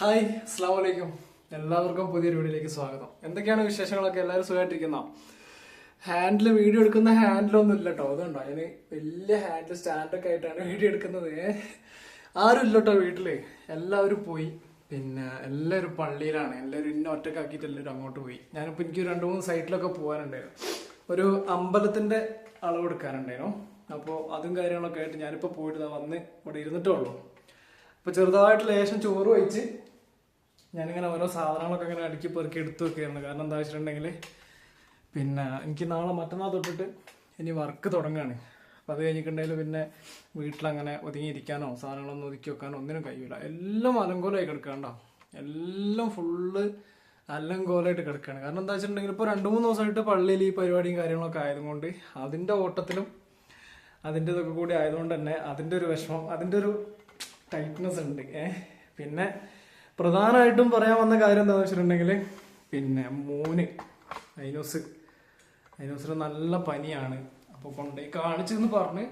Hi അസ്സാം വലൈക്കും എല്ലാവർക്കും പുതിയൊരു വീഡിയോയിലേക്ക് സ്വാഗതം. എന്തൊക്കെയാണ് വിശേഷങ്ങളൊക്കെ? എല്ലാവരും സുഖമായിട്ടിരിക്കുന്ന? ഹാൻഡിൽ വീഡിയോ എടുക്കുന്ന ഹാൻഡിലൊന്നും ഇല്ല കേട്ടോ അതുകൊണ്ടോ? അതിന് വലിയ ഹാൻഡിൽ സ്റ്റാൻഡൊക്കെ ആയിട്ടാണ് വീഡിയോ എടുക്കുന്നത്. ആരും ഇല്ല കേട്ടോ വീട്ടിൽ എല്ലാവരും പോയി. പിന്നെ എല്ലാവരും പള്ളിയിലാണ്. എല്ലാവരും ഇന്ന ഒറ്റക്കാക്കിയിട്ട് എല്ലാവരും അങ്ങോട്ട് പോയി. ഞാനിപ്പോൾ എനിക്ക് രണ്ട് മൂന്ന് സൈറ്റിലൊക്കെ പോകാനുണ്ടായിരുന്നു. ഒരു അമ്പലത്തിന്റെ അളവെടുക്കാനുണ്ടായിരുന്നു അപ്പോൾ അതും കാര്യങ്ങളൊക്കെ ആയിട്ട് ഞാനിപ്പോൾ പോയിട്ട് വന്ന് ഇവിടെ ഇരുന്നിട്ടേ ഉള്ളൂ. അപ്പോൾ ചെറുതായിട്ട് ലേശം ചോറ് വെച്ച് ഞാനിങ്ങനെ ഓരോ സാധനങ്ങളൊക്കെ ഇങ്ങനെ അടുക്കി പെറുക്കി എടുത്തു വെക്കുകയായിരുന്നു. കാരണം എന്താ വെച്ചിട്ടുണ്ടെങ്കിൽ പിന്നെ എനിക്ക് നാളെ മറ്റന്നാൾ തൊട്ടിട്ട് ഇനി വർക്ക് തുടങ്ങുകയാണ് അപ്പോൾ അത് കഴിഞ്ഞിട്ടുണ്ടെങ്കിൽ പിന്നെ വീട്ടിലങ്ങനെ ഒതുങ്ങിയിരിക്കാനോ സാധനങ്ങളൊന്നും ഒതുക്കി വെക്കാനോ ഒന്നിനും കഴിയില്ല എല്ലാം അലങ്കോലമായി കിടക്കാണ്ടോ എല്ലാം ഫുള്ള് അലങ്കോലമായിട്ട് കിടക്കുകയാണ്. കാരണം എന്താ വെച്ചിട്ടുണ്ടെങ്കിൽ ഇപ്പോൾ രണ്ട് മൂന്ന് ദിവസമായിട്ട് പള്ളിയിൽ ഈ പരിപാടിയും കാര്യങ്ങളൊക്കെ ആയതുകൊണ്ട് അതിന്റെ ഓട്ടത്തിലും അതിന്റെ ഇതൊക്കെ കൂടി ആയതുകൊണ്ട് തന്നെ അതിന്റെ ഒരു വിഷമം അതിന്റെ ഒരു ടൈറ്റ്നെസ് ഉണ്ട്. ഏഹ്? പിന്നെ പ്രധാനമായിട്ടും പറയാൻ വന്ന കാര്യം എന്താണെന്ന് വെച്ചിട്ടുണ്ടെങ്കിൽ പിന്നെ മൂന്ന് ഐനോസ്. ഐനോസിന് നല്ല പനിയാണ്. അപ്പോൾ കൊണ്ടുപോയി കാണിച്ചെന്ന് പറഞ്ഞ്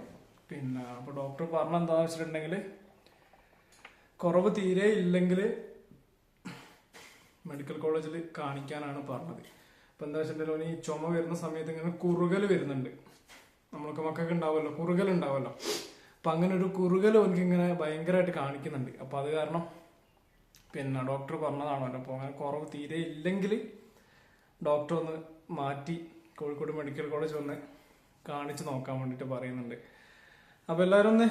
പിന്നെ അപ്പോൾ ഡോക്ടർ പറഞ്ഞ എന്താണെന്ന് വെച്ചിട്ടുണ്ടെങ്കിൽ കുറവ് തീരെ ഇല്ലെങ്കിൽ മെഡിക്കൽ കോളേജിൽ കാണിക്കാനാണ് പറഞ്ഞത്. അപ്പം എന്താ വെച്ചിട്ടുണ്ടെങ്കിൽ ഈ ചുമ വരുന്ന സമയത്ത് ഇങ്ങനെ കുറുകൽ വരുന്നുണ്ട്. നമ്മൾക്ക് മക്കൾക്ക് ഉണ്ടാവുമല്ലോ കുറുകൽ ഉണ്ടാവുമല്ലോ. അപ്പം അങ്ങനെ ഒരു കുറുകൽ എനിക്ക് ഇങ്ങനെ ഭയങ്കരമായിട്ട് കാണിക്കുന്നുണ്ട്. അപ്പം അത് കാരണം പിന്നെ ഡോക്ടർ പറഞ്ഞതാണല്ലോ അപ്പോൾ അങ്ങനെ കുറവ് തീരെ ഇല്ലെങ്കിൽ ഡോക്ടർ ഒന്ന് മാറ്റി കോഴിക്കോട് മെഡിക്കൽ കോളേജ് ഒന്ന് കാണിച്ച് നോക്കാൻ വേണ്ടിയിട്ട് പറയുന്നുണ്ട്. അപ്പോൾ എല്ലാവരും ഒന്ന്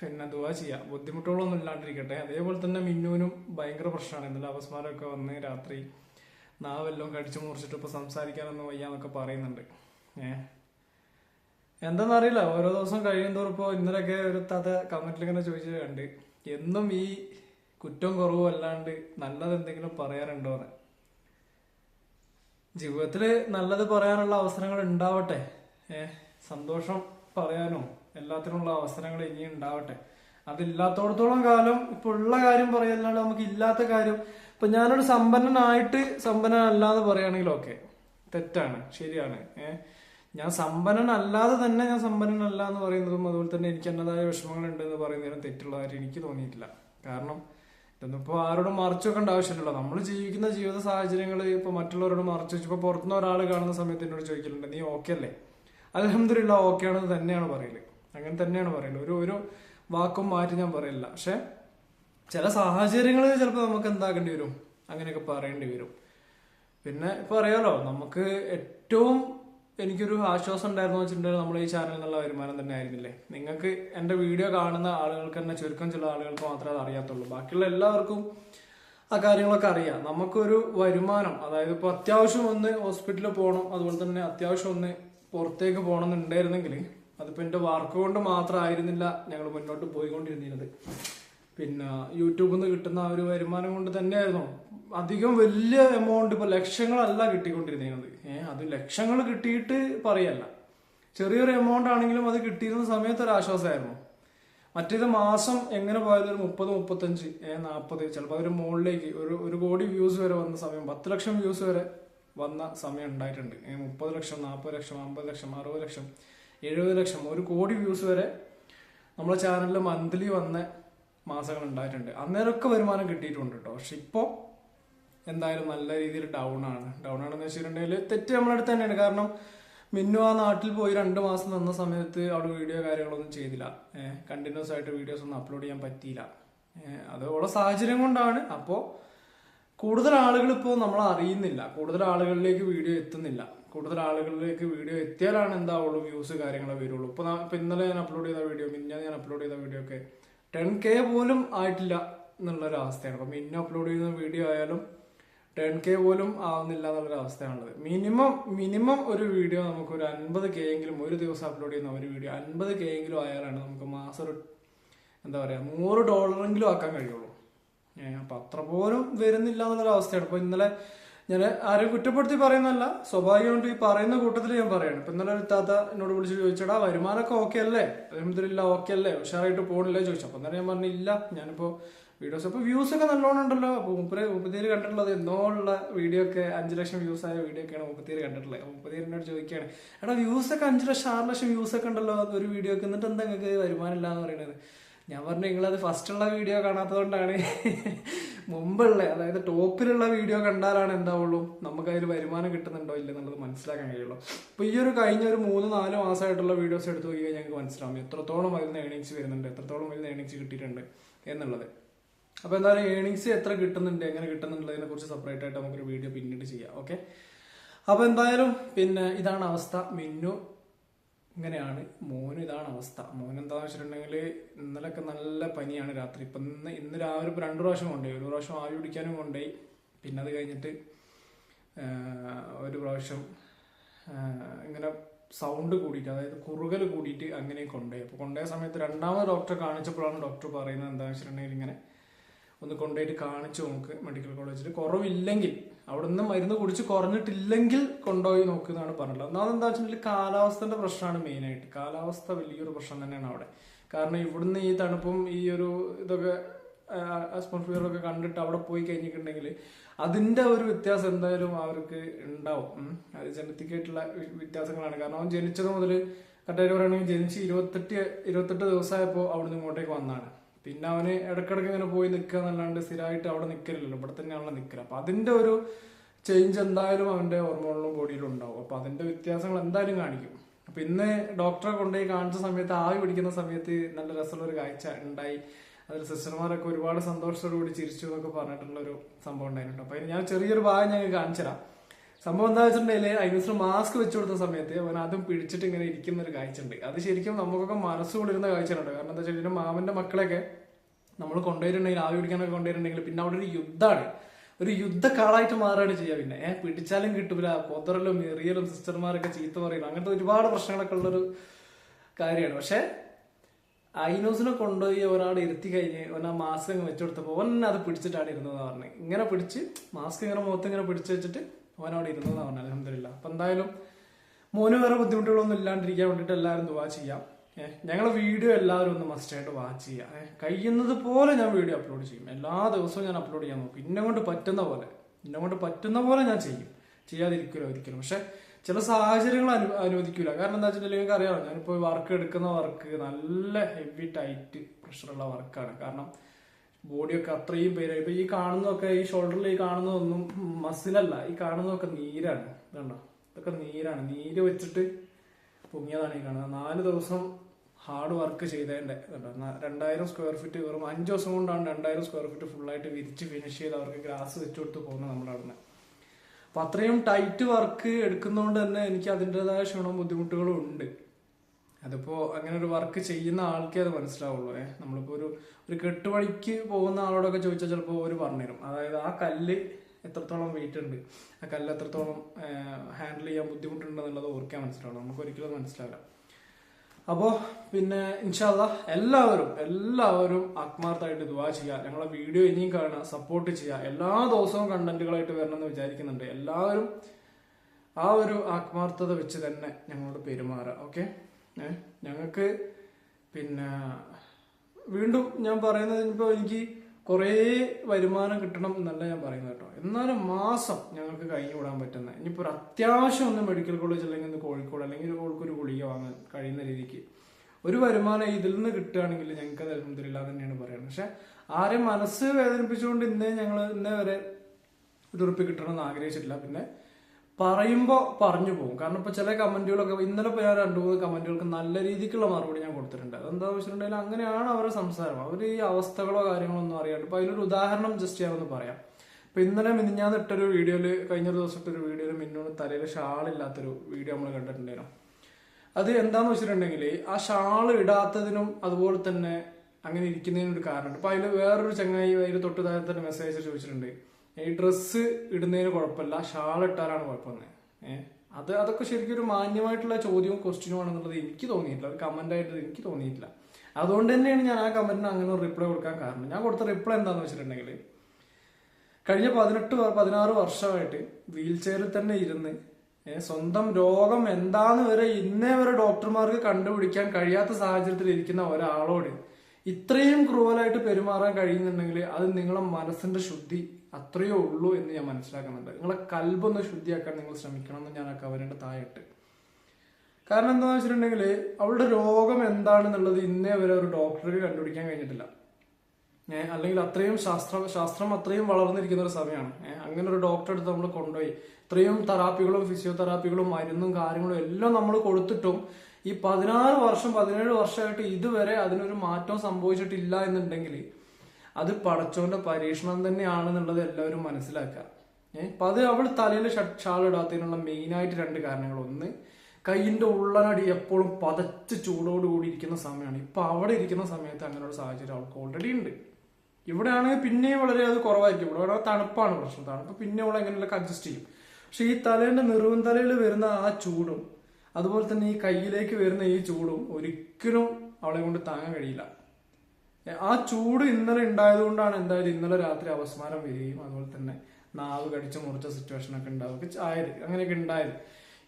പിന്നെ ദുവാ ചെയ്യുക ബുദ്ധിമുട്ടുകളൊന്നും ഇല്ലാണ്ടിരിക്കട്ടെ. അതേപോലെ തന്നെ മിന്നുവിനും ഭയങ്കര പ്രശ്നമാണ്. ഇന്നലെ അപസ്മാരമൊക്കെ വന്ന് രാത്രി നാവെല്ലാം കടിച്ചു മുറിച്ചിട്ട് ഇപ്പോൾ സംസാരിക്കാനൊന്നും വയ്യാന്നൊക്കെ പറയുന്നുണ്ട്. ഏഹ് എന്താണെന്നറിയില്ല ഓരോ ദിവസം കഴിയുന്തോറും ഇപ്പോൾ ഇന്നലെയൊക്കെ ഒരു തത കമന്റിലിങ്ങനെ ചോദിച്ചത് കണ്ട്. എന്നും ഈ കുറ്റവും കുറവും അല്ലാണ്ട് നല്ലത് എന്തെങ്കിലും പറയാറുണ്ടോ എന്ന് ജീവിതത്തിൽ നല്ലത് പറയാനുള്ള അവസരങ്ങൾ ഉണ്ടാവട്ടെ. ഏഹ് സന്തോഷം പറയാനോ എല്ലാത്തിനുള്ള അവസരങ്ങൾ ഇനി ഉണ്ടാവട്ടെ. അതില്ലാത്തോടത്തോളം കാലം ഇപ്പൊ ഉള്ള കാര്യം പറയല്ലാണ്ട് നമുക്ക് ഇല്ലാത്ത കാര്യം. ഇപ്പൊ ഞാനൊരു സമ്പന്നനായിട്ട് സമ്പന്നനല്ലാതെ പറയുകയാണെങ്കിൽ ഓക്കെ. തെറ്റാണ്. ശരിയാണ്. ഏഹ് ഞാൻ സമ്പന്നനല്ലാതെ തന്നെ ഞാൻ സമ്പന്നനല്ല എന്ന് പറയുന്നതും അതുപോലെ തന്നെ എനിക്ക് എന്നതായ വിഷമങ്ങൾ ഉണ്ട് എന്ന് പറയുന്നതിനും തെറ്റുള്ള കാര്യം എനിക്ക് തോന്നിയിട്ടില്ല. കാരണം ഇതൊന്നും ഇപ്പോൾ ആരോടും മറച്ചു വെക്കേണ്ട ആവശ്യമില്ലല്ലോ. നമ്മൾ ജീവിക്കുന്ന ജീവിത സാഹചര്യങ്ങൾ ഇപ്പൊ മറ്റുള്ളവരോട് മറച്ചു വെച്ചു ഇപ്പൊ പുറത്തുനിന്ന് ഒരാൾ കാണുന്ന സമയത്ത് എന്നോട് ചോദിക്കലുണ്ട് നീ ഓക്കെ അല്ലേ? അലഹമില്ല ഓക്കെ ആണെന്ന് തന്നെയാണ് പറയൽ. അങ്ങനെ തന്നെയാണ് പറയൽ. ഒരു ഒരു വാക്കും മാറ്റി ഞാൻ പറയില്ല പക്ഷെ ചില സാഹചര്യങ്ങളിൽ ചിലപ്പോൾ നമുക്ക് എന്താക്കേണ്ടി വരും? അങ്ങനെയൊക്കെ പറയേണ്ടി വരും. പിന്നെ ഇപ്പൊ അറിയാലോ നമുക്ക് ഏറ്റവും എനിക്കൊരു ആശ്വാസം ഉണ്ടായിരുന്നു വെച്ചിട്ടുണ്ടെങ്കിൽ നമ്മൾ ഈ ചാനലിൽ നിന്നുള്ള വരുമാനം തന്നെ ആയിരുന്നില്ലേ? നിങ്ങൾക്ക് എന്റെ വീഡിയോ കാണുന്ന ആളുകൾക്ക് തന്നെ ചുരുക്കം ചില ആളുകൾക്ക് മാത്രമേ അത് അറിയാത്തുള്ളൂ. ബാക്കിയുള്ള എല്ലാവർക്കും ആ കാര്യങ്ങളൊക്കെ അറിയാം. നമുക്കൊരു വരുമാനം അതായത് ഇപ്പോൾ അത്യാവശ്യം ഒന്ന് ഹോസ്പിറ്റലിൽ പോകണം അതുപോലെ തന്നെ അത്യാവശ്യം ഒന്ന് പുറത്തേക്ക് പോകണം എന്നുണ്ടായിരുന്നെങ്കിൽ അതിപ്പോൾ എന്റെ വർക്ക് കൊണ്ട് മാത്രമായിരുന്നില്ല ഞങ്ങൾ മുന്നോട്ട് പോയിക്കൊണ്ടിരുന്നിരുന്നത് പിന്നെ യൂട്യൂബിൽ നിന്ന് കിട്ടുന്ന ആ ഒരു വരുമാനം കൊണ്ട് തന്നെയായിരുന്നു. അധികം വലിയ എമൗണ്ട് ഇപ്പൊ ലക്ഷങ്ങളല്ല കിട്ടിക്കൊണ്ടിരുന്നത്. ഏഹ് അത് ലക്ഷങ്ങൾ കിട്ടിയിട്ട് പറയല്ല. ചെറിയൊരു എമൗണ്ട് ആണെങ്കിലും അത് കിട്ടിയിരുന്ന സമയത്ത് ഒരു ആശ്വാസമായിരുന്നു. മറ്റേത് മാസം എങ്ങനെ പോയാലും ഒരു മുപ്പത് മുപ്പത്തഞ്ച് നാൽപ്പത് ചിലപ്പോൾ അതൊരു മുകളിലേക്ക് ഒരു ഒരു കോടി വ്യൂസ് വരെ വന്ന സമയം പത്ത് ലക്ഷം വ്യൂസ് വരെ വന്ന സമയം ഉണ്ടായിട്ടുണ്ട്. മുപ്പത് ലക്ഷം നാൽപ്പത് ലക്ഷം അമ്പത് ലക്ഷം അറുപത് ലക്ഷം എഴുപത് ലക്ഷം ഒരു കോടി വ്യൂസ് വരെ നമ്മളെ ചാനലിൽ മന്ത്ലി വന്ന മാസങ്ങൾ ഉണ്ടായിട്ടുണ്ട്. അന്നേരമൊക്കെ വരുമാനം കിട്ടിയിട്ടുണ്ട് കേട്ടോ പക്ഷെ ഇപ്പോൾ എന്തായാലും നല്ല രീതിയിൽ ഡൗൺ ആണ്. ഡൗൺ ആണെന്ന് വെച്ചിട്ടുണ്ടെങ്കിൽ തെറ്റ് നമ്മുടെ അടുത്ത് തന്നെയാണ്. കാരണം മിന്നു ആ നാട്ടിൽ പോയി രണ്ട് മാസം നിന്ന സമയത്ത് അവിടെ വീഡിയോ കാര്യങ്ങളൊന്നും ചെയ്തില്ല. കണ്ടിന്യൂസ് ആയിട്ട് വീഡിയോസ് ഒന്നും അപ്ലോഡ് ചെയ്യാൻ പറ്റിയില്ല. അത് ഉള്ള സാഹചര്യം കൊണ്ടാണ്. അപ്പോൾ കൂടുതൽ ആളുകൾ ഇപ്പോൾ നമ്മൾ അറിയുന്നില്ല. കൂടുതൽ ആളുകളിലേക്ക് വീഡിയോ എത്തുന്നില്ല. കൂടുതൽ ആളുകളിലേക്ക് വീഡിയോ എത്തിയാലാണ് എന്താവുള്ളൂ വ്യൂസ് കാര്യങ്ങളെ വരുള്ളൂ. ഇപ്പോൾ ഇപ്പം ഇന്നലെ ഞാൻ അപ്ലോഡ് ചെയ്ത വീഡിയോ മിന്നാ ഞാൻ അപ്ലോഡ് ചെയ്ത വീഡിയോ ഒക്കെ ടെൻ കെ പോലും ആയിട്ടില്ല എന്നുള്ളൊരു അവസ്ഥയാണ് അപ്പം മിന്നു അപ്ലോഡ് ചെയ്യുന്ന വീഡിയോ ആയാലും ടെൻ കെ പോലും ആവുന്നില്ല എന്നുള്ളൊരു അവസ്ഥയാണുള്ളത് മിനിമം മിനിമം ഒരു വീഡിയോ നമുക്ക് ഒരു അൻപത് കെ എങ്കിലും ഒരു ദിവസം അപ്ലോഡ് ചെയ്യുന്ന ഒരു വീഡിയോ അൻപത് കെ എങ്കിലും ആയാലാണ് നമുക്ക് മാസം ഒരു എന്താ പറയുക നൂറ് ഡോളറെങ്കിലും ആക്കാൻ കഴിയുള്ളൂ. അപ്പൊ അത്ര പോലും വരുന്നില്ല എന്നുള്ളൊരു അവസ്ഥയാണ് ഇപ്പൊ ഇന്നലെ ഞാൻ ആരെയും കുറ്റപ്പെടുത്തി പറയുന്നല്ല സ്വാഭാവികമായിട്ട് ഈ പറയുന്ന കൂട്ടത്തിൽ ഞാൻ പറയാണ്. ഇപ്പം ഇന്നലെ ഒരു താത്ത എന്നോട് വിളിച്ച് ചോദിച്ചടാ വരുമാനമൊക്കെ ഓക്കെ അല്ലേ? അലഹമില്ല ഓക്കെ അല്ലേ? ഉഷാറായിട്ട് പോകണില്ലേ ചോദിച്ചു. അപ്പം അന്നേരം ഞാൻ പറഞ്ഞു ഇല്ല ഞാനിപ്പോ വീഡിയോസ് അപ്പൊ വ്യൂസ് ഒക്കെ നല്ലോണം ഉണ്ടല്ലോ. അപ്പോൾ മുപ്പത് മുപ്പത്തിയേര് കണ്ടിട്ടുള്ളത് എന്നോ ഉള്ള വീഡിയോ ഒക്കെ അഞ്ചു ലക്ഷം വ്യൂസ് ആയ വീഡിയോ ഒക്കെയാണ് മുപ്പത്തിയേര് കണ്ടിട്ടുള്ളത്. അപ്പോൾ മുപ്പത്തിയേര് എന്നോട് ചോദിക്കുകയാണ് എടാ വ്യൂസ് ഒക്കെ അഞ്ചു ലക്ഷം ആറ് ലക്ഷം വ്യൂസ് ഒക്കെ ഉണ്ടല്ലോ ഒരു വീഡിയോ ഒക്കെ. എന്നിട്ട് എന്താ നിങ്ങൾക്ക് വരുമാനം ഇല്ല എന്ന് പറയുന്നത് ഞാൻ പറഞ്ഞു നിങ്ങളത് ഫസ്റ്റുള്ള വീഡിയോ കാണാത്തതുകൊണ്ടാണ് മുമ്പുള്ള അതായത് ടോപ്പിലുള്ള വീഡിയോ കണ്ടാലാണ് എന്താവുള്ളൂ. നമുക്ക് അതിൽ വരുമാനം കിട്ടുന്നുണ്ടോ ഇല്ല എന്നുള്ളത് മനസ്സിലാക്കാൻ കഴിയുള്ളൂ. അപ്പോൾ ഈ ഒരു കഴിഞ്ഞ ഒരു മൂന്ന് നാല് മാസമായിട്ടുള്ള വീഡിയോസ് എടുത്തു നോക്കിയാൽ ഞങ്ങൾക്ക് മനസ്സിലാവും എത്രത്തോളം അതിൽ നിന്ന് ഏണിങ്സ് വരുന്നുണ്ട് എത്രത്തോളം അതിൽ നിന്ന് ഏണിങ്സ് കിട്ടിയിട്ടുണ്ട് എന്നുള്ളത്. അപ്പൊ എന്തായാലും ഏണിങ്സ് എത്ര കിട്ടുന്നുണ്ട് എങ്ങനെ കിട്ടുന്നുള്ളതിനെ കുറിച്ച് സെപ്പറേറ്റ് ആയിട്ട് നമുക്കൊരു വീഡിയോ പിന്നീട് ചെയ്യാം ഓക്കെ അപ്പോൾ എന്തായാലും പിന്നെ ഇതാണ് അവസ്ഥ. മിന്നു ഇങ്ങനെയാണ്. മോന് ഇതാണ് അവസ്ഥ. മോൻ എന്താണെന്ന് വെച്ചിട്ടുണ്ടെങ്കിൽ ഇന്നലൊക്കെ നല്ല പനിയാണ് രാത്രി. ഇപ്പം ഇന്ന് ഇന്ന് രാവിലെ ഇപ്പോൾ രണ്ട് പ്രാവശ്യം കൊണ്ടുപോയി. ഒരു പ്രാവശ്യം ആവി പിടിക്കാനും കൊണ്ടുപോയി. പിന്നെ അത് കഴിഞ്ഞിട്ട് ഒരു പ്രാവശ്യം ഇങ്ങനെ സൗണ്ട് കൂടിയിട്ട് അതായത് കുറുകൽ കൂടിയിട്ട് അങ്ങനെ കൊണ്ടുപോയി. അപ്പോൾ കൊണ്ടുപോയ സമയത്ത് രണ്ടാമത് ഡോക്ടറെ കാണിച്ചപ്പോഴാണ് ഡോക്ടർ പറയുന്നത് എന്താണെന്ന് വെച്ചിട്ടുണ്ടെങ്കിൽ ഇങ്ങനെ ഒന്ന് കൊണ്ടുപോയിട്ട് കാണിച്ചു നോക്ക് മെഡിക്കൽ കോളേജിൽ കുറവില്ലെങ്കിൽ അവിടെ നിന്ന് മരുന്ന് കുടിച്ച് കുറഞ്ഞിട്ടില്ലെങ്കിൽ കൊണ്ടുപോയി നോക്കുന്നതാണ് പറഞ്ഞത് ഒന്നാമത് എന്താ വെച്ചിട്ടുണ്ടെങ്കിൽ കാലാവസ്ഥയുടെ പ്രശ്നമാണ് മെയിനായിട്ട് കാലാവസ്ഥ വലിയൊരു പ്രശ്നം തന്നെയാണ് അവിടെ. കാരണം ഇവിടുന്ന് ഈ തണുപ്പും ഈ ഒരു ഇതൊക്കെ അറ്റ്മോസ്ഫിയർ ഒക്കെ കണ്ടിട്ട് അവിടെ പോയി കഴിഞ്ഞിട്ടുണ്ടെങ്കിൽ അതിന്റെ ഒരു വ്യത്യാസം എന്തായാലും അവർക്ക് ഉണ്ടാവും. അത് ജനത്തിക്കായിട്ടുള്ള വ്യത്യാസങ്ങളാണ്. കാരണം അവൻ ജനിച്ചത് മുതൽ കറക്റ്റായിട്ട് പറയുകയാണെങ്കിൽ ജനിച്ച് ഇരുപത്തെട്ട് ഇരുപത്തെട്ട് ദിവസമായപ്പോൾ അവിടുന്ന് ഇങ്ങോട്ടേക്ക് വന്നതാണ്. പിന്നെ അവന് ഇടക്കിടക്ക് ഇങ്ങനെ പോയി നിൽക്കുക എന്നല്ലാണ്ട് സ്ഥിരമായിട്ട് അവിടെ നിൽക്കലില്ലല്ലോ. ഇവിടെ തന്നെയാണല്ലോ നിൽക്കൽ അപ്പം അതിന്റെ ഒരു ചേഞ്ച് എന്തായാലും അവന്റെ ഹോർമോണിലും ബോഡിയിലും ഉണ്ടാവും. അപ്പം അതിന്റെ വ്യത്യാസങ്ങൾ എന്തായാലും കാണിക്കും. അപ്പം ഇന്ന് ഡോക്ടറെ കൊണ്ടുപോയി കാണിച്ച സമയത്ത് ആവി പിടിക്കുന്ന സമയത്ത് നല്ല രസമുള്ള ഒരു കാഴ്ച ഉണ്ടായി. അതിൽ സിസ്റ്റർമാരൊക്കെ ഒരുപാട് സന്തോഷത്തോടു കൂടി ചിരിച്ചു എന്നൊക്കെ പറഞ്ഞിട്ടുള്ള ഒരു സംഭവം ഉണ്ടായിട്ടുണ്ട്. അപ്പം അതിന് ഞാൻ ചെറിയൊരു ഭാഗം ഞാൻ കാണിച്ചുതരാം. സംഭവം എന്താ വെച്ചിട്ടുണ്ടെങ്കിൽ അതിനുശേഷം മാസ്ക് വെച്ചു കൊടുത്ത സമയത്ത് അവൻ ആദ്യം പിടിച്ചിട്ട് ഇങ്ങനെ ഇരിക്കുന്ന ഒരു കാഴ്ച ഉണ്ട് അത് ശരിക്കും നമുക്കൊക്കെ മനസ്സ് കൊണ്ടിരുന്ന കാഴ്ചയുണ്ട് കാരണം എന്താ വെച്ചാൽ ഇതിന്റെ മാമന്റെ മക്കളെയൊക്കെ നമ്മൾ കൊണ്ടുവരുന്നുണ്ടെങ്കിൽ ആവി പിടിക്കാനൊക്കെ കൊണ്ടുവരുന്നുണ്ടെങ്കിൽ പിന്നെ അവിടെ ഒരു യുദ്ധമാണ്. ഒരു യുദ്ധക്കാളായിട്ട് മാറുകയാണ് ചെയ്യുക പിന്നെ. ഏഹ് പിടിച്ചാലും കിട്ടൂല. കൊതറലും എറിയലും സിസ്റ്റർമാരൊക്കെ ചീത്ത പറയലും അങ്ങനത്തെ ഒരുപാട് പ്രശ്നങ്ങളൊക്കെ ഉള്ളൊരു കാര്യമാണ്. പക്ഷെ ഐനോസിനെ കൊണ്ടുപോയി ഒരാൾ ഇരുത്തി കഴിഞ്ഞ് അവൻ ആ മാസ്ക് അങ്ങ് വെച്ചുകൊടുത്തപ്പോൾ അവൻ അത് പിടിച്ചിട്ടാണ് ഇരുന്നതെന്ന് പറഞ്ഞു. ഇങ്ങനെ പിടിച്ച് മാസ്ക് ഇങ്ങനെ മുഖത്ത് ഇങ്ങനെ പിടിച്ചു വെച്ചിട്ട് അവൻ അവിടെ ഇരുന്നതെന്ന് പറഞ്ഞു അലഹമില്ല അപ്പൊ എന്തായാലും മോന് വേറെ ബുദ്ധിമുട്ടുകളൊന്നും ഇല്ലാണ്ടിരിക്കാൻ വേണ്ടിട്ട് എല്ലാവരും ദുവാ ചെയ്യാം. ഏഹ് ഞങ്ങളെ വീഡിയോ എല്ലാവരും ഒന്ന് മസ്റ്റായിട്ട് വാച്ച് ചെയ്യാം ഏഹ് കഴിയുന്നത് പോലെ ഞാൻ വീഡിയോ അപ്ലോഡ് ചെയ്യും. എല്ലാ ദിവസവും ഞാൻ അപ്ലോഡ് ചെയ്യാൻ നോക്കും. ഇന്നെ കൊണ്ട് പറ്റുന്ന പോലെ ഇന്നെ കൊണ്ട് പറ്റുന്ന പോലെ ഞാൻ ചെയ്യും. ചെയ്യാതിരിക്കില്ല ഒരിക്കലും. പക്ഷെ ചില സാഹചര്യങ്ങൾ അനു അനുവദിക്കില്ല കാരണം എന്താ വെച്ചിട്ടുണ്ടെങ്കിൽ നിങ്ങൾക്ക് അറിയാമോ ഞാനിപ്പോൾ വർക്ക് എടുക്കുന്ന വർക്ക് നല്ല ഹെവി ടൈറ്റ് പ്രഷറുള്ള വർക്കാണ് കാരണം ബോഡിയൊക്കെ അത്രയും പേര്. ഇപ്പൊ ഈ കാണുന്നതൊക്കെ ഈ ഷോൾഡറിൽ ഈ കാണുന്നതൊന്നും മസിലല്ല. ഈ കാണുന്നതൊക്കെ നീരാണ്. ഇതുണ്ടോ? ഇതൊക്കെ നീരാണ്. നീര് വെച്ചിട്ട് പൊങ്ങിയതാണ് ഈ കാണുന്നത്. നാല് ദിവസം ഹാർഡ് വർക്ക് ന- രണ്ടായിരം സ്ക്വയർ ഫീറ്റ് വെറും അഞ്ച് ദിവസം കൊണ്ടാണ് രണ്ടായിരം സ്ക്വയർ ഫീറ്റ് ഫുള്ളായിട്ട് വിരിച്ച് ഫിനിഷ് ചെയ്ത് അവർക്ക് ഗ്രാസ് വെച്ച് കൊടുത്ത് പോകുന്നത് നമ്മുടെ അവിടെ അപ്പൊ അത്രയും ടൈറ്റ് വർക്ക് എടുക്കുന്നതുകൊണ്ട് തന്നെ എനിക്ക് അതിന്റെതായ ക്ഷീണവും ബുദ്ധിമുട്ടുകളും ഉണ്ട്. അതിപ്പോ അങ്ങനെ ഒരു വർക്ക് ചെയ്യുന്ന ആൾക്കേ അത് മനസ്സിലാവുള്ളൂ. ഏഹ് നമ്മളിപ്പോ ഒരു ഒരു കെട്ടുപണിക്ക് പോകുന്ന ആളോടൊക്കെ ചോദിച്ചാൽ ചിലപ്പോൾ അവർ പറഞ്ഞുതരും. അതായത് ആ കല്ല് എത്രത്തോളം വെയിറ്റ് ഉണ്ട് ആ കല്ല് എത്രത്തോളം ഹാൻഡിൽ ചെയ്യാൻ ബുദ്ധിമുട്ടുണ്ടെന്നുള്ളത് ഓർക്കാൻ മനസ്സിലാവുള്ളൂ നമുക്ക് ഒരിക്കലും മനസ്സിലാവില്ല. അപ്പോ പിന്നെ ഇൻഷാല്ല എല്ലാവരും എല്ലാവരും ആത്മാർത്ഥമായിട്ട് ദുവാ ചെയ്യുക ഞങ്ങളെ വീഡിയോ ഇനിയും കാണുക സപ്പോർട്ട് ചെയ്യുക എല്ലാ ദിവസവും കണ്ടന്റുകളായിട്ട് വരണമെന്ന് വിചാരിക്കുന്നുണ്ട്. എല്ലാവരും ആ ഒരു ആത്മാർത്ഥത വെച്ച് തന്നെ ഞങ്ങളോട് പെരുമാറുക. ഓക്കെ ഞങ്ങൾക്ക് പിന്നെ വീണ്ടും ഞാൻ പറയുന്നത് ഇപ്പോൾ എനിക്ക് കുറേ വരുമാനം കിട്ടണം എന്നല്ല ഞാൻ പറയുന്നത് കേട്ടോ. എന്നാലും മാസം ഞങ്ങൾക്ക് കഴിഞ്ഞു വിടാൻ പറ്റുന്ന ഇനിയിപ്പോൾ ഒരു അത്യാവശ്യം ഒന്ന് മെഡിക്കൽ കോളേജ് അല്ലെങ്കിൽ ഒന്ന് കോഴിക്കോട് അല്ലെങ്കിൽ ഒരു ഗുളിക വാങ്ങാൻ കഴിയുന്ന രീതിക്ക് ഒരു വരുമാനം ഇതിൽ നിന്ന് കിട്ടുകയാണെങ്കിൽ ഞങ്ങൾക്ക് അത് അലഹമില്ല തന്നെയാണ് പറയുന്നത്. പക്ഷെ ആരെയും മനസ്സ് വേദനിപ്പിച്ചുകൊണ്ട് ഇന്നേ ഞങ്ങൾ ഇന്നേ വരെ ഇതുറപ്പ് കിട്ടണമെന്ന് ആഗ്രഹിച്ചിട്ടില്ല. പിന്നെ പറയുമ്പോൾ പറഞ്ഞു പോകും. കാരണം ഇപ്പോൾ ചില കമന്റുകളൊക്കെ ഇന്നലെ ഇപ്പോൾ ഞാൻ രണ്ടു മൂന്ന് കമന്റുകൾക്ക് നല്ല രീതിക്കുള്ള മറുപടി ഞാൻ കൊടുത്തിട്ടുണ്ട്. അതെന്താ വെച്ചിട്ടുണ്ടെങ്കിൽ അങ്ങനെയാണ് അവരുടെ സംസാരം. അവർ ഈ അവസ്ഥകളോ കാര്യങ്ങളോ ഒന്നും അറിയാണ്ട്. ഇപ്പോൾ അതിനൊരു ഉദാഹരണം ജസ്റ്റ് ചെയ്യാമെന്ന് പറയാം. ഇപ്പം ഇന്നലെ മിനിഞ്ഞാന്ന് ഇട്ടൊരു വീഡിയോയിൽ കഴിഞ്ഞ ഒരു ദിവസത്തെ ഒരു വീഡിയോയിൽ മിന്നോട് തലയിൽ ഷാളില്ലാത്തൊരു വീഡിയോ നമ്മൾ കണ്ടിട്ടുണ്ടായിരുന്നു. അത് എന്താന്ന് വെച്ചിട്ടുണ്ടെങ്കിൽ ആ ഷാൾ ഇടാത്തതിനും അതുപോലെ തന്നെ അങ്ങനെ ഇരിക്കുന്നതിനൊരു കാരണമുണ്ട്. അപ്പൊ അതിൽ വേറൊരു ചങ്ങായി അതിൽ തൊട്ട് താഴെ തന്നെ മെസ്സേജ് ചോദിച്ചിട്ടുണ്ട്. ഈ ഡ്രസ്സ് ഇടുന്നതിന് കുഴപ്പമില്ല. ഷാൾ ഇട്ടാലാണ് കുഴപ്പമെന്ന്. അത് അതൊക്കെ ശരിക്കും ഒരു മാന്യമായിട്ടുള്ള ചോദ്യവും ക്വസ്റ്റ്യനും ആണെന്നുള്ളത് എനിക്ക് തോന്നിയിട്ടില്ല. അത് കമന്റ് ആയിട്ട് എനിക്ക് തോന്നിയിട്ടില്ല. അതുകൊണ്ട് തന്നെയാണ് ഞാൻ ആ കമന്റിന് അങ്ങനെ ഒരു റിപ്ലൈ കൊടുക്കാൻ കാരണം. ഞാൻ കൊടുത്ത റിപ്ലൈ എന്താന്ന് വെച്ചിട്ടുണ്ടെങ്കിൽ കഴിഞ്ഞ പതിനെട്ട് പതിനാറ് വർഷമായിട്ട് വീൽ ചെയറിൽ തന്നെ ഇരുന്ന് സ്വന്തം രോഗം എന്താന്ന് വരെ ഇന്നേ വരെ ഡോക്ടർമാർക്ക് കണ്ടുപിടിക്കാൻ കഴിയാത്ത സാഹചര്യത്തിൽ ഇരിക്കുന്ന ഒരാളോട് ഇത്രയും ക്രൂവലായിട്ട് പെരുമാറാൻ കഴിയുന്നുണ്ടെങ്കിൽ അത് നിങ്ങളെ മനസ്സിന്റെ ശുദ്ധി അത്രയേ ഉള്ളൂ എന്ന് ഞാൻ മനസ്സിലാക്കുന്നുണ്ട്. നിങ്ങളെ കൽബൊന്ന് ശുദ്ധിയാക്കാൻ നിങ്ങൾ ശ്രമിക്കണം എന്ന് ഞാൻ ആ താഴെട്ട് കാരണം എന്താണെന്ന് വെച്ചിട്ടുണ്ടെങ്കിൽ അവളുടെ രോഗം എന്താണെന്നുള്ളത് ഇന്നേ വരെ ഒരു ഡോക്ടർക്ക് കണ്ടുപിടിക്കാൻ കഴിഞ്ഞിട്ടില്ല. അല്ലെങ്കിൽ അത്രയും ശാസ്ത്ര ശാസ്ത്രം അത്രയും വളർന്നിരിക്കുന്ന ഒരു സമയമാണ്. അങ്ങനെ ഒരു ഡോക്ടറെ അടുത്ത് നമ്മൾ കൊണ്ടുപോയി. ഇത്രയും തെറാപ്പികളും ഫിസിയോതെറാപ്പികളും മരുന്നും കാര്യങ്ങളും എല്ലാം നമ്മൾ കൊടുത്തിട്ടും ഈ പതിനാറ് വർഷം പതിനേഴ് വർഷമായിട്ട് ഇതുവരെ അതിനൊരു മാറ്റം സംഭവിച്ചിട്ടില്ല എന്നുണ്ടെങ്കിൽ അത് പടച്ചോന്റെ പരീക്ഷണം തന്നെയാണെന്നുള്ളത് എല്ലാവരും മനസ്സിലാക്കുക. ഏഹ് അപ്പൊ അത് അവൾ തലയിൽ ഷാൾ ഇടാത്തതിനുള്ള മെയിനായിട്ട് രണ്ട് കാരണങ്ങൾ. ഒന്ന് കൈയിന്റെ ഉള്ളനടി എപ്പോഴും പതച്ച് ചൂടോട് കൂടി ഇരിക്കുന്ന സമയമാണ്. ഇപ്പൊ അവിടെ ഇരിക്കുന്ന സമയത്ത് അങ്ങനെ ഒരു സാഹചര്യം അവൾക്ക് ഓൾറെഡി ഉണ്ട്. ഇവിടെയാണെങ്കിൽ പിന്നെയും വളരെ അത് കുറവായിരിക്കും. ഇവിടെ തണുപ്പാണ് പ്രശ്നം. തണുപ്പ് പിന്നെ അവൾ എങ്ങനെയൊക്കെ അഡ്ജസ്റ്റ് ചെയ്യും. പക്ഷെ ഈ തലേന്റെ നെറുവൻ തലയിൽ വരുന്ന ആ ചൂടും അതുപോലെ തന്നെ ഈ കയ്യിലേക്ക് വരുന്ന ഈ ചൂടും ഒരിക്കലും അവളെ കൊണ്ട് താങ്ങാൻ കഴിയില്ല. ആ ചൂട് ഇന്നലെ ഉണ്ടായതുകൊണ്ടാണ് എന്തായാലും ഇന്നലെ രാത്രി അവസ്മാരം വരികയും അതുപോലെ തന്നെ നാവ് കടിച്ച് മുറിച്ച സിറ്റുവേഷൻ ഒക്കെ ഉണ്ടാവുക ആയത് അങ്ങനെയൊക്കെ ഉണ്ടായത്.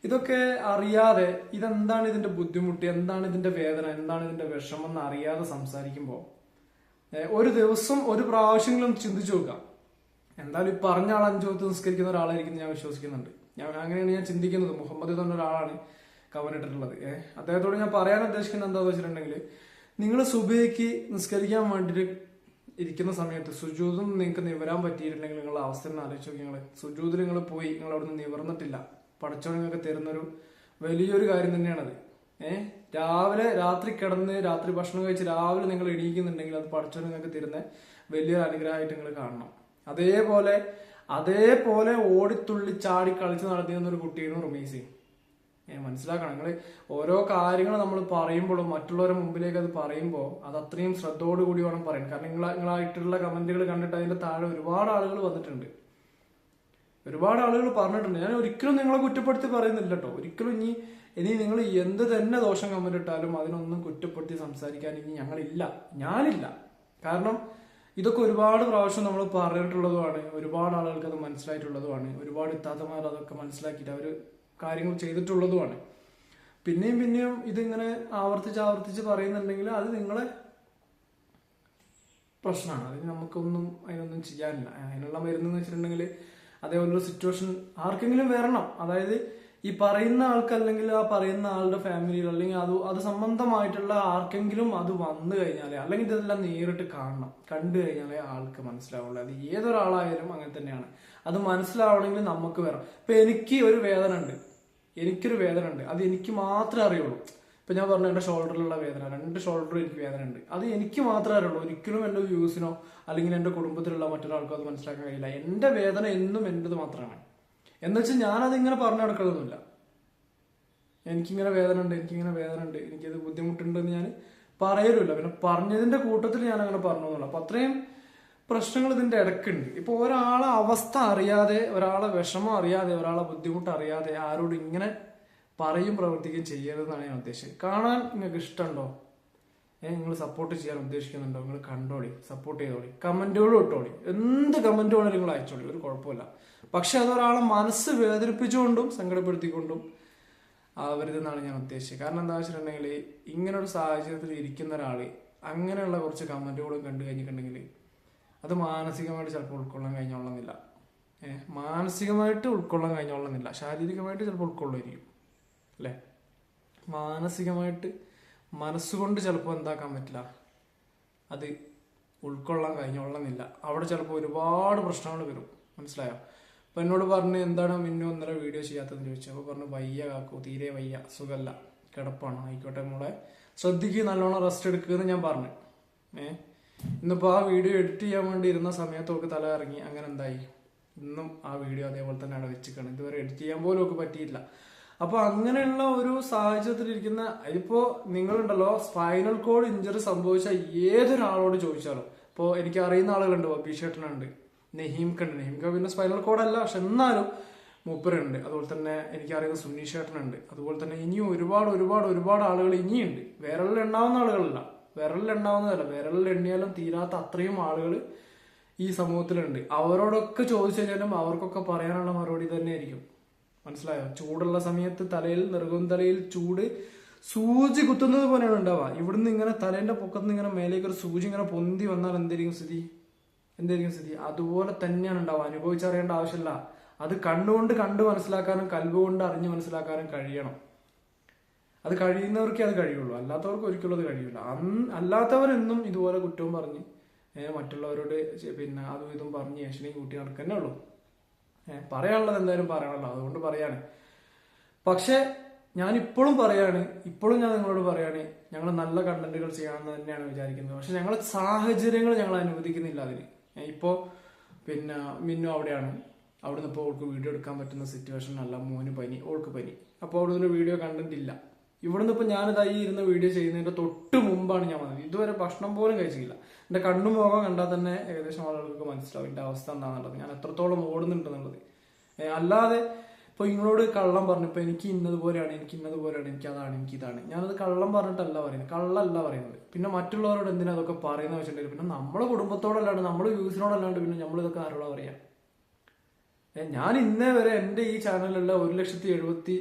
ഇതൊക്കെ അറിയാതെ ഇതെന്താണ് ഇതിന്റെ ബുദ്ധിമുട്ട് എന്താണ് ഇതിന്റെ വേദന എന്താണ് ഇതിന്റെ വിഷമം എന്ന് അറിയാതെ സംസാരിക്കുമ്പോൾ ഒരു ദിവസം ഒരു പ്രാവശ്യങ്ങളും ചിന്തിച്ചു നോക്കാം എന്തായാലും ഈ പറഞ്ഞ ആൾ അഞ്ചു വത്ത് നിസ്കരിക്കുന്ന ഒരാളായിരിക്കും ഞാൻ വിശ്വസിക്കുന്നുണ്ട്. ഞാൻ അങ്ങനെയാണ് ഞാൻ ചിന്തിക്കുന്നത്. മുഹമ്മദ് എന്ന ഒരാളാണ് കവനിട്ടിട്ടുള്ളത് ഏഹ് അദ്ദേഹത്തോട് ഞാൻ പറയാൻ ഉദ്ദേശിക്കുന്നത് എന്താണെന്ന് വെച്ചിട്ടുണ്ടെങ്കിൽ നിങ്ങൾ സുബൈക്ക് നിസ്കരിക്കാൻ വേണ്ടിയിട്ട് ഇരിക്കുന്ന സമയത്ത് സുജൂതും നിങ്ങൾക്ക് നിവരാൻ പറ്റിയിട്ടുണ്ടെങ്കിൽ നിങ്ങളുടെ അവസ്ഥ ഒന്ന് ആലോചിച്ച് നോക്കി നിങ്ങൾ സുജൂതിൽ നിങ്ങൾ പോയി നിങ്ങൾ അവിടെ നിന്ന് നിവർന്നിട്ടില്ല. പടച്ചോ നിങ്ങൾക്ക് തരുന്നൊരു വലിയൊരു കാര്യം തന്നെയാണത്. ഏഹ് രാവിലെ രാത്രി കിടന്ന് രാത്രി ഭക്ഷണം കഴിച്ച് രാവിലെ നിങ്ങൾ എണീക്കുന്നുണ്ടെങ്കിൽ അത് പടച്ചോ നിങ്ങൾക്ക് തരുന്ന വലിയൊരു അനുഗ്രഹമായിട്ട് നിങ്ങൾ കാണണം. അതേപോലെ അതേപോലെ ഓടിത്തുള്ളി ചാടി കളിച്ച് നടത്തിയിരുന്ന ഒരു കുട്ടിയാണ് റുമീസി മനസ്സിലാക്കണം. നിങ്ങൾ ഓരോ കാര്യങ്ങൾ നമ്മൾ പറയുമ്പോഴും മറ്റുള്ളവരുടെ മുമ്പിലേക്ക് അത് പറയുമ്പോൾ അത് അത്രയും ശ്രദ്ധയോടുകൂടി വേണം പറയാൻ. കാരണം നിങ്ങൾ നിങ്ങളായിട്ടുള്ള കമന്റുകൾ കണ്ടിട്ട് അതിന്റെ താഴെ ഒരുപാട് ആളുകൾ വന്നിട്ടുണ്ട്. ഒരുപാട് ആളുകൾ പറഞ്ഞിട്ടുണ്ട്. ഞാൻ ഒരിക്കലും നിങ്ങളെ കുറ്റപ്പെടുത്തി പറയുന്നില്ല കേട്ടോ. ഒരിക്കലും ഇനി ഇനി നിങ്ങൾ എന്ത് തന്നെ ദോഷം കമന്റ് ഇട്ടാലും അതിനൊന്നും കുറ്റപ്പെടുത്തി സംസാരിക്കാൻ ഇനി ഞങ്ങളില്ല. ഞാനില്ല. കാരണം ഇതൊക്കെ ഒരുപാട് പ്രാവശ്യം നമ്മൾ പറഞ്ഞിട്ടുള്ളതുമാണ്. ഒരുപാട് ആളുകൾക്ക് അത് മനസ്സിലായിട്ടുള്ളതുമാണ്. ഒരുപാട് ഇത്താത്തമാർ അതൊക്കെ മനസ്സിലാക്കിയിട്ട് അവർ കാര്യങ്ങൾ ചെയ്തിട്ടുള്ളതുമാണ്. പിന്നെയും പിന്നെയും ഇതിങ്ങനെ ആവർത്തിച്ച് ആവർത്തിച്ച് പറയുന്നുണ്ടെങ്കിൽ അത് നിങ്ങളെ പ്രശ്നമാണ്. അതിന് നമുക്കൊന്നും അതിനൊന്നും ചെയ്യാനില്ല. അതിനുള്ള മരുന്ന് വെച്ചിട്ടുണ്ടെങ്കിൽ അതേപോലെ ഒരു സിറ്റുവേഷൻ ആർക്കെങ്കിലും വരണം. അതായത് ഈ പറയുന്ന ആൾക്കല്ലെങ്കിൽ ആ പറയുന്ന ആളുടെ ഫാമിലിയിൽ അല്ലെങ്കിൽ അത് അത് സംബന്ധമായിട്ടുള്ള ആർക്കെങ്കിലും അത് വന്നു കഴിഞ്ഞാൽ അല്ലെങ്കിൽ ഇതെല്ലാം നേരിട്ട് കാണണം. കണ്ടു കഴിഞ്ഞാലേ ആൾക്ക് മനസ്സിലാവുള്ളൂ. അത് ഏതൊരാളായാലും അങ്ങനെ തന്നെയാണ്. അത് മനസ്സിലാവണമെങ്കിൽ നമുക്ക് വരണം ഇപ്പൊ എനിക്ക് ഒരു വേദന ഉണ്ട്. എനിക്കൊരു വേദന ഉണ്ട് അത് എനിക്ക് മാത്രമേ അറിയുള്ളൂ. ഇപ്പൊ ഞാൻ പറഞ്ഞു എന്റെ ഷോൾഡറിലുള്ള വേദന രണ്ട് ഷോൾഡറും എനിക്ക് വേദന ഉണ്ട് അത് എനിക്ക് മാത്രമേ അറിയുള്ളൂ. ഒരിക്കലും എന്റെ വ്യൂസിനോ അല്ലെങ്കിൽ എന്റെ കുടുംബത്തിലുള്ള മറ്റൊരാൾക്കോ അത് മനസ്സിലാക്കാൻ കഴിയില്ല. എന്റെ വേദന എന്നും എന്റേത് മാത്രമാണ്. എന്നുവെച്ചാൽ ഞാനത് ഇങ്ങനെ പറഞ്ഞു നടക്കുന്നൊന്നുമില്ല എനിക്കിങ്ങനെ വേദന ഉണ്ട് എനിക്കിങ്ങനെ വേദന ഉണ്ട് എനിക്കത് ബുദ്ധിമുട്ടുണ്ടെന്ന് ഞാൻ പറയലുമില്ല. പിന്നെ പറഞ്ഞതിന്റെ കൂട്ടത്തിൽ ഞാൻ അങ്ങനെ പറഞ്ഞു എന്നുള്ളൂ അപ്പൊ അത്രയും പ്രശ്നങ്ങൾ ഇതിന്റെ ഇടക്കുണ്ട് ഇപ്പൊ ഒരാളെ അവസ്ഥ അറിയാതെ ഒരാളെ വിഷമം അറിയാതെ ഒരാളെ ബുദ്ധിമുട്ട് അറിയാതെ ആരോട് ഇങ്ങനെ പറയും പ്രവർത്തിക്കുകയും ചെയ്യരുതെന്നാണ് ഞാൻ ഉദ്ദേശിച്ചത്. കാണാൻ നിങ്ങൾക്ക് ഇഷ്ടമുണ്ടോ? ഏ നിങ്ങൾ സപ്പോർട്ട് ചെയ്യാൻ ഉദ്ദേശിക്കുന്നുണ്ടോ? നിങ്ങൾ കണ്ടോളി സപ്പോർട്ട് ചെയ്തോളി. കമന്റുകളും ഇട്ടോളി. എന്ത് കമന്റ് വേണമെങ്കിലും നിങ്ങൾ അയച്ചോളി ഒരു കുഴപ്പമില്ല. പക്ഷെ അതൊരാളെ മനസ്സ് വേദനിപ്പിച്ചുകൊണ്ടും സങ്കടപ്പെടുത്തിക്കൊണ്ടും ആവരുതെന്നാണ് ഞാൻ ഉദ്ദേശിച്ചത്. കാരണം എന്താ വെച്ചിട്ടുണ്ടെങ്കിൽ ഇങ്ങനൊരു സാഹചര്യത്തിൽ ഇരിക്കുന്ന ഒരാൾ അങ്ങനെയുള്ള കുറച്ച് കമന്റുകളും കണ്ടു കഴിഞ്ഞിട്ടുണ്ടെങ്കിൽ അത് മാനസികമായിട്ട് ചിലപ്പോൾ ഉൾക്കൊള്ളാൻ കഴിഞ്ഞോളന്നില്ല. ഏഹ് മാനസികമായിട്ട് ഉൾക്കൊള്ളാൻ കഴിഞ്ഞോളന്നില്ല. ശാരീരികമായിട്ട് ചിലപ്പോൾ ഉൾക്കൊള്ളുമായിരിക്കും. അല്ലേ? മാനസികമായിട്ട് മനസ്സുകൊണ്ട് ചിലപ്പോൾ എന്താക്കാൻ പറ്റില്ല. അത് ഉൾക്കൊള്ളാൻ കഴിഞ്ഞോളന്നില്ല. അവിടെ ചിലപ്പോൾ ഒരുപാട് പ്രശ്നങ്ങൾ വരും. മനസ്സിലായോ? അപ്പം എന്നോട് പറഞ്ഞ് എന്താണ് മിന്നു ഒന്നര വീഡിയോ ചെയ്യാത്തതെന്ന് ചോദിച്ചു. അപ്പോൾ പറഞ്ഞു വയ്യ കാക്കോ തീരെ വയ്യ. സുഖമല്ല കിടപ്പാണ്. ആയിക്കോട്ടെ മോളെ. ശ്രദ്ധിക്കുക നല്ലോണം റെസ്റ്റ് എടുക്കുക എന്ന് ഞാൻ പറഞ്ഞു. ഏ? ഇന്നിപ്പോ ആ വീഡിയോ എഡിറ്റ് ചെയ്യാൻ വേണ്ടി ഇരുന്ന സമയത്ത് സമയത്തൊക്കെ തല ഇറങ്ങി അങ്ങനെ എന്തായി? ഇന്നും ആ വീഡിയോ അതേപോലെ തന്നെ അവിടെ വെച്ചിക്കാണ് ഇതുവരെ എഡിറ്റ് ചെയ്യാൻ പോലും ഒക്കെ പറ്റിയില്ല അപ്പൊ അങ്ങനെയുള്ള ഒരു സാഹചര്യത്തിൽ ഇരിക്കുന്ന ഇതിപ്പോ നിങ്ങളുണ്ടല്ലോ സ്പൈനൽ കോഡ് ഇഞ്ചറി സംഭവിച്ച ഏതൊരാളോട് ചോദിച്ചാലും. ഇപ്പോ എനിക്ക് അറിയുന്ന ആളുകളുണ്ട് അഭിഷേട്ടനുണ്ട് നെഹീംക്കുണ്ട് നെഹീംഖ പിന്നെ സ്പൈനൽ കോഡല്ല പക്ഷെ എന്നാലും മൂപ്പരുണ്ട്. അതുപോലെ തന്നെ എനിക്കറിയുന്ന സുനീഷേട്ടനുണ്ട്. അതുപോലെ തന്നെ ഇനിയും ഒരുപാട് ഒരുപാട് ഒരുപാട് ആളുകൾ ഇനിയുണ്ട്. വേറെ എണ്ണാവുന്ന ആളുകളല്ല. വിരലിൽ എണ്ണിയാലും തീരാത്ത അത്രയും ആളുകൾ ഈ സമൂഹത്തിലുണ്ട്. അവരോടൊക്കെ ചോദിച്ചു കഴിഞ്ഞാലും അവർക്കൊക്കെ പറയാനുള്ള മറുപടി തന്നെയായിരിക്കും മനസ്സിലായോ? ചൂടുള്ള സമയത്ത് തലയിൽ നെറുകും തലയിൽ ചൂട് സൂചി കുത്തുന്നത് പോലെയാണ് ഉണ്ടാവുക. ഇവിടുന്ന് ഇങ്ങനെ തലേന്റെ പൊക്കത്ത് ഇങ്ങനെ മേലേക്ക് ഒരു സൂചി ഇങ്ങനെ പൊന്തി വന്നാൽ എന്തായിരിക്കും സ്ഥിതി? എന്തായിരിക്കും സ്ഥിതി? അതുപോലെ തന്നെയാണ് ഉണ്ടാവുക. അനുഭവിച്ചറിയേണ്ട ആവശ്യമില്ല. അത് കണ്ടുകൊണ്ട് കണ്ട് മനസ്സിലാക്കാനും കൽവ് കൊണ്ട് അറിഞ്ഞു മനസ്സിലാക്കാനും കഴിയണം. അത് കഴിയുന്നവർക്കേ അത് കഴിയുള്ളൂ. അല്ലാത്തവർക്ക് ഒരിക്കലും അത് കഴിയില്ല അന്ന് അല്ലാത്തവരെന്നും ഇതുപോലെ കുറ്റവും പറഞ്ഞ് മറ്റുള്ളവരോട് പിന്നെ അതും ഇതും പറഞ്ഞ് ഏഷനെയും കൂട്ടി നടക്കുന്നേ ഉള്ളൂ. പറയാനുള്ളത് എന്തായാലും പറയാനുള്ളൂ അതുകൊണ്ട് പറയാണ്. പക്ഷെ ഞാൻ ഇപ്പോഴും പറയാണ് ഇപ്പോഴും ഞാൻ നിങ്ങളോട് പറയാണ് ഞങ്ങൾ നല്ല കണ്ടന്റുകൾ ചെയ്യാമെന്ന് തന്നെയാണ് വിചാരിക്കുന്നത്. പക്ഷെ ഞങ്ങളെ സാഹചര്യങ്ങൾ ഞങ്ങൾ അനുവദിക്കുന്നില്ല അതിന്. ഇപ്പോൾ പിന്നെ മിന്നു അവിടെയാണ്. അവിടുന്ന് ഇപ്പോൾ ഓൾക്ക് വീഡിയോ എടുക്കാൻ പറ്റുന്ന സിറ്റുവേഷൻ അല്ല. മോന് പനി ഓൾക്ക് പനി. അപ്പോൾ അവിടുന്ന് വീഡിയോ കണ്ടന്റ് ഇല്ല. ഇവിടുന്ന് ഇപ്പൊ ഞാനിതായി ഇരുന്ന് വീഡിയോ ചെയ്യുന്നതിന്റെ തൊട്ട് മുമ്പാണ് ഞാൻ വന്നത്. ഇതുവരെ ഭക്ഷണം പോലും കഴിച്ചില്ല എന്റെ കണ്ണു മുഖം കണ്ടാൽ തന്നെ ഏകദേശം ആളുകൾക്ക് മനസ്സിലാവും എന്റെ അവസ്ഥ എന്താണെന്നുള്ളത്. ഞാൻ എത്രത്തോളം ഓടുന്നുണ്ടെന്നുള്ളത്. അല്ലാതെ ഇപ്പൊ നിങ്ങളോട് കള്ളം പറഞ്ഞപ്പോ എനിക്ക് ഇന്നതുപോലെയാണ് എനിക്ക് ഇന്നതുപോലെയാണ് എനിക്ക് അതാണ് എനിക്ക് ഇതാണ്. ഞാനത് കള്ളം പറഞ്ഞിട്ടല്ല പറയുന്നത്. കള്ളല്ല പറയുന്നത്. പിന്നെ മറ്റുള്ളവരോട് എന്തിനാ അതൊക്കെ പറയുന്നത് വെച്ചിട്ടുണ്ടെങ്കിൽ പിന്നെ നമ്മളെ കുടുംബത്തോടല്ലാണ്ട് നമ്മുടെ യൂസിനോടല്ലാണ്ട് പിന്നെ നമ്മളിതൊക്കെ ആരോടാ പറയാ? ഞാൻ ഇന്നേ വരെ എന്റെ ഈ ചാനലിലുള്ള ഒരു ലക്ഷത്തി എഴുപത്തി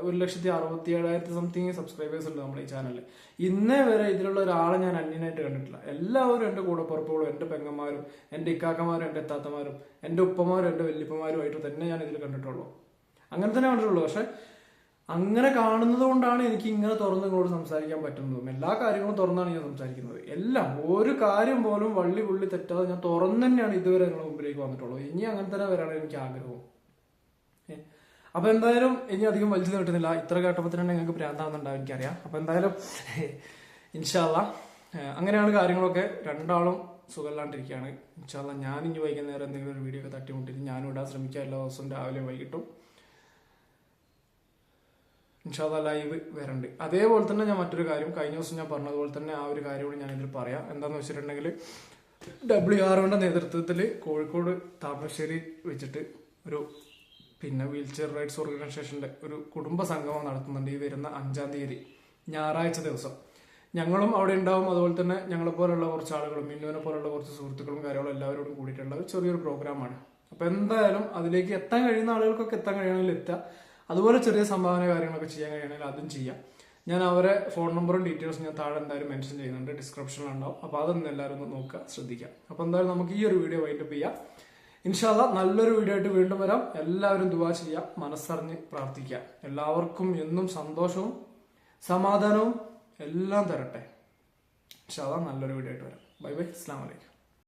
ഒരു ലക്ഷത്തി അറുപത്തി ഏഴായിരത്തി സംതിങ് സബ്സ്ക്രൈബേഴ്സ് ഉണ്ട് നമ്മുടെ ഈ ചാനലിൽ ഇന്നേ വരെ ഇതിലുള്ള ഒരാളെ ഞാൻ അന്യനായിട്ട് കണ്ടിട്ടില്ല. എല്ലാവരും എന്റെ കൂടെ പുറപ്പോഴും എന്റെ പെങ്ങന്മാരും എന്റെ ഇക്കാക്കമാരും എന്റെ എത്താത്തമാരും എന്റെ ഉപ്പമാരും എന്റെ വല്യപ്പമാരുമായിട്ട് തന്നെ ഞാൻ ഇതിൽ കണ്ടിട്ടുള്ളൂ. അങ്ങനെ തന്നെ കണ്ടിട്ടുള്ളൂ. പക്ഷെ അങ്ങനെ കാണുന്നത് കൊണ്ടാണ് എനിക്ക് ഇങ്ങനെ തുറന്ന് നിങ്ങളോട് സംസാരിക്കാൻ പറ്റുന്നതും. എല്ലാ കാര്യങ്ങളും തുറന്നാണ് ഞാൻ സംസാരിക്കുന്നത്. എല്ലാം ഒരു കാര്യം പോലും വള്ളി പുള്ളി തെറ്റാതെ ഞാൻ തുറന്നു തന്നെയാണ് ഇതുവരെ നിങ്ങളുടെ മുമ്പിലേക്ക് വന്നിട്ടുള്ളൂ. ഇനി അങ്ങനെ തന്നെ വരാനാണ് എനിക്ക് ആഗ്രഹവും. അപ്പൊ എന്തായാലും ഇനി അധികം വലിച്ചു നീട്ടുന്നില്ല. ഇത്ര കേട്ടപ്പോൾ തന്നെ ഞങ്ങൾക്ക് ഭ്രാന്താവുന്നുണ്ടാവും എനിക്കറിയാം. അപ്പൊ എന്തായാലും ഇൻഷാല്ല അങ്ങനെയാണ് കാര്യങ്ങളൊക്കെ രണ്ടാളും സുഖമില്ലാണ്ടിരിക്കുകയാണ്. ഇൻഷാല്ല ഞാൻ ഇനി വൈകുന്നേരം എന്തെങ്കിലും ഒരു വീഡിയോ ഒക്കെ തട്ടിമുട്ടിട്ട് ഞാനും ഇടാൻ ശ്രമിക്കാം എല്ലാ ദിവസവും രാവിലെ വൈകിട്ടും ഇൻഷാല്ല ലൈവ് വരണ്ട്. അതേപോലെ തന്നെ ഞാൻ മറ്റൊരു കാര്യം കഴിഞ്ഞ ദിവസം ഞാൻ പറഞ്ഞതുപോലെ തന്നെ ആ ഒരു കാര്യം കൂടി ഞാൻ ഇതിൽ പറയാം. എന്താന്ന് വെച്ചിട്ടുണ്ടെങ്കിൽ ഡബ്ല്യു ആർഒന്റെ നേതൃത്വത്തിൽ കോഴിക്കോട് താമരശ്ശേരി വെച്ചിട്ട് ഒരു പിന്നെ വീൽചെയർ റൈറ്റ്സ് ഓർഗനൈസേഷന്റെ ഒരു കുടുംബ സംഗമം നടത്തുന്നുണ്ട്. ഈ വരുന്ന അഞ്ചാം തീയതി ഞായറാഴ്ച ദിവസം. ഞങ്ങളും അവിടെ ഉണ്ടാവും. അതുപോലെ തന്നെ ഞങ്ങളെ പോലുള്ള കുറച്ച് ആളുകളും മിന്നുവിനെ പോലുള്ള കുറച്ച് സുഹൃത്തുക്കളും കാര്യങ്ങളും എല്ലാവരോടും കൂടിയിട്ടുള്ള ഒരു ചെറിയൊരു പ്രോഗ്രാമാണ്. അപ്പോൾ എന്തായാലും അതിലേക്ക് എത്താൻ കഴിയുന്ന ആളുകൾക്കൊക്കെ എത്താൻ കഴിയണമെങ്കിൽ എത്താം അതുപോലെ ചെറിയ സംഭാവന കാര്യങ്ങളൊക്കെ ചെയ്യാൻ കഴിയണമെങ്കിൽ അതും ചെയ്യാം. ഞാൻ അവരെ ഫോൺ നമ്പറും ഡീറ്റെയിൽസും ഞാൻ താഴെ എന്തായാലും മെൻഷൻ ചെയ്യുന്നുണ്ട്. ഡിസ്ക്രിപ്ഷനിൽ ഉണ്ടാവും. അപ്പോൾ അതൊന്നും എല്ലാവരും ഒന്ന് നോക്കുക ശ്രദ്ധിക്കാം അപ്പോൾ എന്തായാലും നമുക്ക് ഈ ഒരു വീഡിയോ വൈൻഡപ്പ് ചെയ്യാം. ഇൻഷാല്ല നല്ലൊരു വീഡിയോ ആയിട്ട് വീണ്ടും വരാം. എല്ലാവരും ദുവാ ചെയ്യാം മനസ്സറിഞ്ഞ് പ്രാർത്ഥിക്കാം എല്ലാവർക്കും എന്നും സന്തോഷവും സമാധാനവും എല്ലാം തരട്ടെ. ഇൻഷാല്ല നല്ലൊരു വീഡിയോ ആയിട്ട് വരാം. Bye bye. അസ്സാം വലൈക്കും